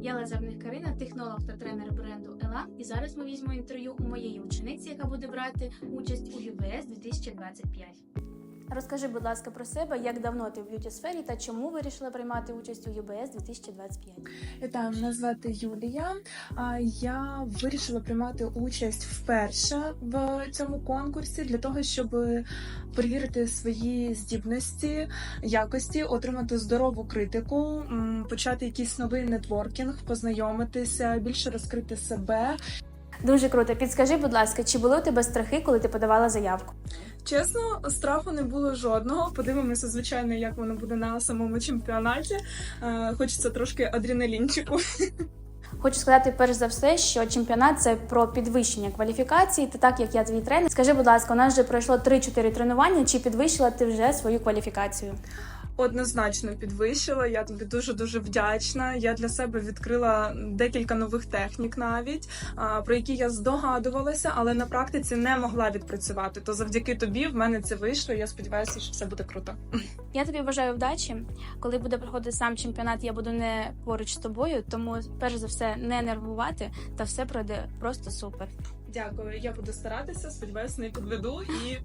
Я лазерних Карина, технолог та тренер бренду Елан. І зараз ми візьмемо інтерв'ю у моєї учениці, яка буде брати участь у UBS 2025. Розкажи, будь ласка, про себе, як давно ти в б'юті сфері та чому вирішила приймати участь у UBS 2025? Вітаю, мене звати Юлія. Я вирішила приймати участь вперше в цьому конкурсі для того, щоб перевірити свої здібності, якості, отримати здорову критику, почати якийсь новий нетворкінг, познайомитися, більше розкрити себе. Дуже круто. Підскажи, будь ласка, чи були у тебе страхи, коли ти подавала заявку? Чесно, страху не було жодного. Подивимося, звичайно, як воно буде на самому чемпіонаті. Е, Хочеться трошки адреналінчику. Хочу сказати перш за все, що чемпіонат це про підвищення кваліфікації. Та так як я твій тренер, скажи, будь ласка, у нас вже пройшло 3-4 тренування. Чи підвищила ти вже свою кваліфікацію? Однозначно підвищила. Я тобі дуже дуже вдячна. Я для себе відкрила декілька нових технік, навіть про які я здогадувалася, але на практиці не могла відпрацювати. То завдяки тобі в мене це вийшло. Я сподіваюся, що все буде круто. Я тобі бажаю вдачі. Коли буде проходити сам чемпіонат, я буду не поруч з тобою, тому перш за все не нервувати, та все пройде просто супер. Дякую. Я буду старатися. Сподіваюся, не підведу і